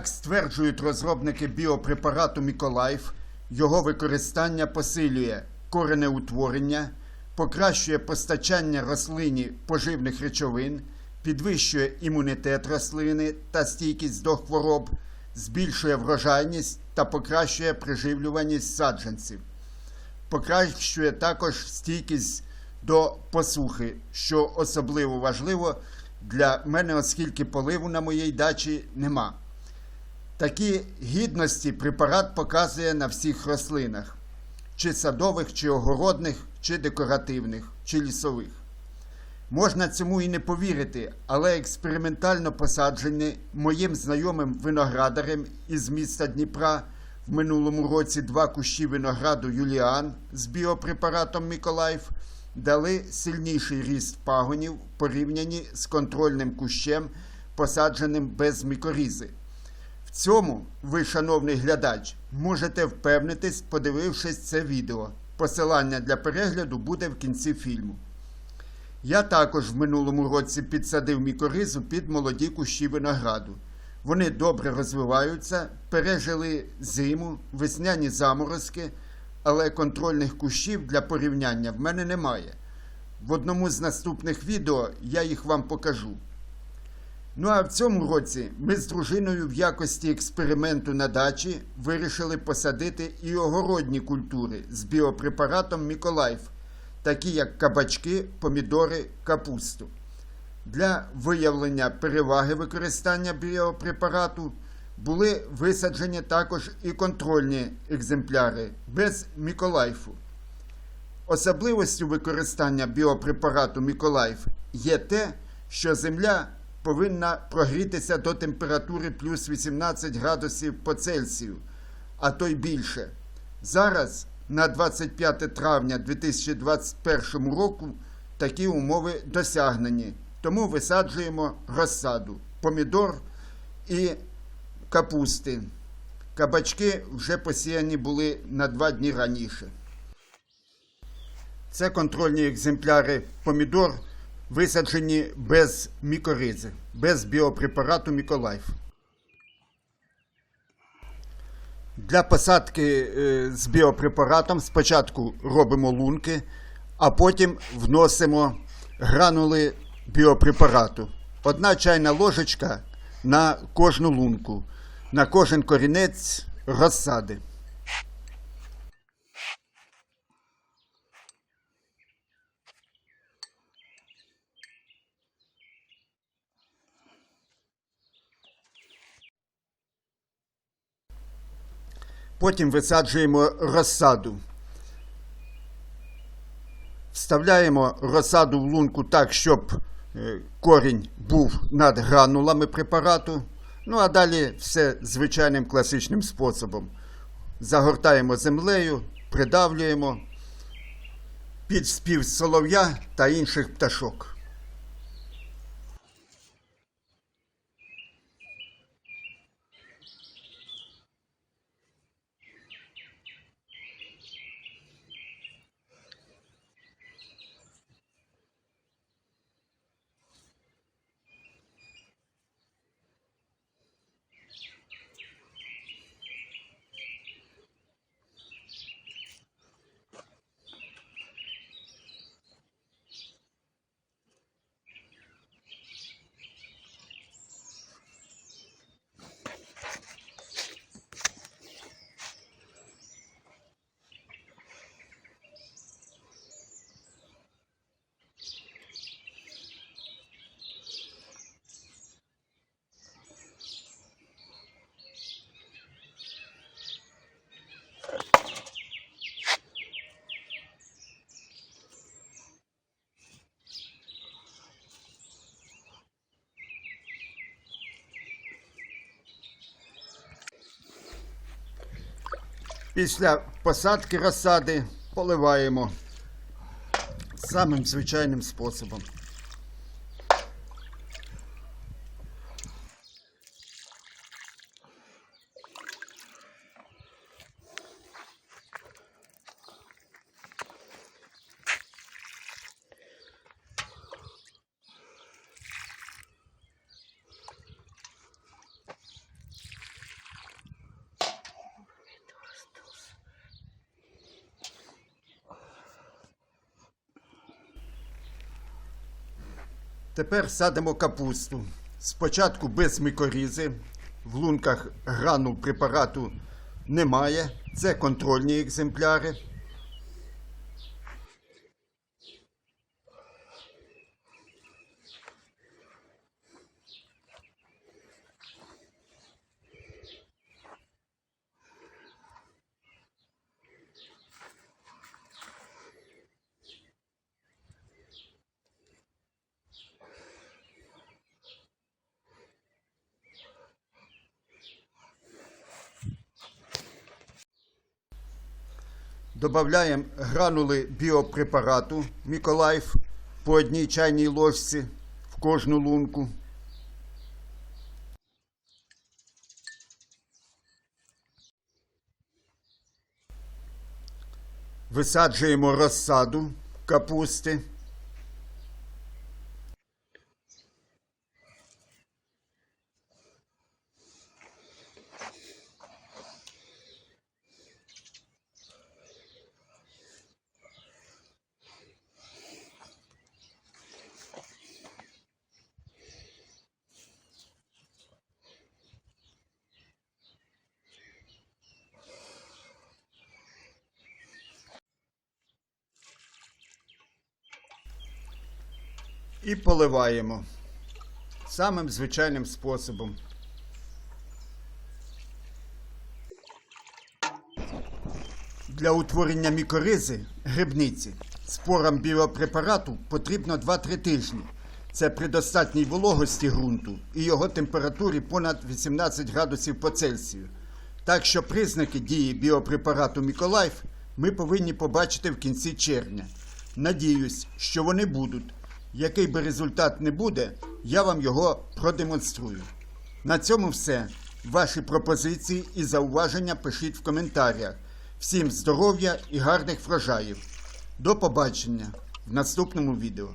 Як стверджують розробники біопрепарату Міколайф, його використання посилює коренеутворення, покращує постачання рослині поживних речовин, підвищує імунітет рослини та стійкість до хвороб, збільшує врожайність та покращує приживлюваність саджанців. Покращує також стійкість до посухи, що особливо важливо для мене, оскільки поливу на моїй дачі нема. Такі гідності препарат показує на всіх рослинах, чи садових, чи огородних, чи декоративних, чи лісових. Можна цьому і не повірити, але експериментально посаджені моїм знайомим виноградарем із міста Дніпра в минулому році два кущі винограду Юліан з біопрепаратом Міколайф дали сильніший ріст пагонів в порівнянні з контрольним кущем, посадженим без мікорізи. Цьому ви, шановний глядач, можете впевнитись, подивившись це відео. Посилання для перегляду буде в кінці фільму. Я також в минулому році підсадив мікоризу під молоді кущі винограду. Вони добре розвиваються, пережили зиму, весняні заморозки, але контрольних кущів для порівняння в мене немає. В одному з наступних відео я їх вам покажу. Ну а в цьому році ми з дружиною в якості експерименту на дачі вирішили посадити і огородні культури з біопрепаратом Міколайф, такі як кабачки, помідори, капусту. Для виявлення переваги використання біопрепарату були висаджені також і контрольні екземпляри без Міколайфу. Особливостю використання біопрепарату Міколайф є те, що земля повинна прогрітися до температури плюс 18 градусів по Цельсію, а то й більше. Зараз, на 25 травня 2021 року, такі умови досягнені, тому висаджуємо розсаду, помідор і капусти. Кабачки вже посіяні були на два дні раніше. Це контрольні екземпляри помідор, висаджені без мікоризи, без біопрепарату Міколайф. Для посадки е, з біопрепаратом спочатку робимо лунки, а потім вносимо гранули біопрепарату. Одна чайна ложечка на кожну лунку, на кожен корінець розсади. Потім висаджуємо розсаду. Вставляємо розсаду в лунку так, щоб е, корінь був над гранулами препарату. Ну а далі все звичайним класичним способом. Загортаємо землею, придавлюємо під спів солов'я та інших пташок. Після посадки розсади поливаємо самим звичайним способом. Тепер садимо капусту. Спочатку без мікорізи. В лунках грану препарату немає. Це контрольні екземпляри. Добавляємо гранули біопрепарату Міколайф по одній чайній ложці в кожну лунку. Висаджуємо розсаду капусти. І поливаємо самим звичайним способом. Для утворення мікоризи грибниці спорам біопрепарату потрібно 2-3 тижні. Це при достатній вологості ґрунту і його температурі понад 18 градусів по Цельсію. Так що признаки дії біопрепарату Міколайф ми повинні побачити в кінці червня. Надіюсь, що вони будуть. Який би результат не буде, я вам його продемонструю. На цьому все. Ваші пропозиції і зауваження пишіть в коментарях. Всім здоров'я і гарних врожаїв. До побачення в наступному відео.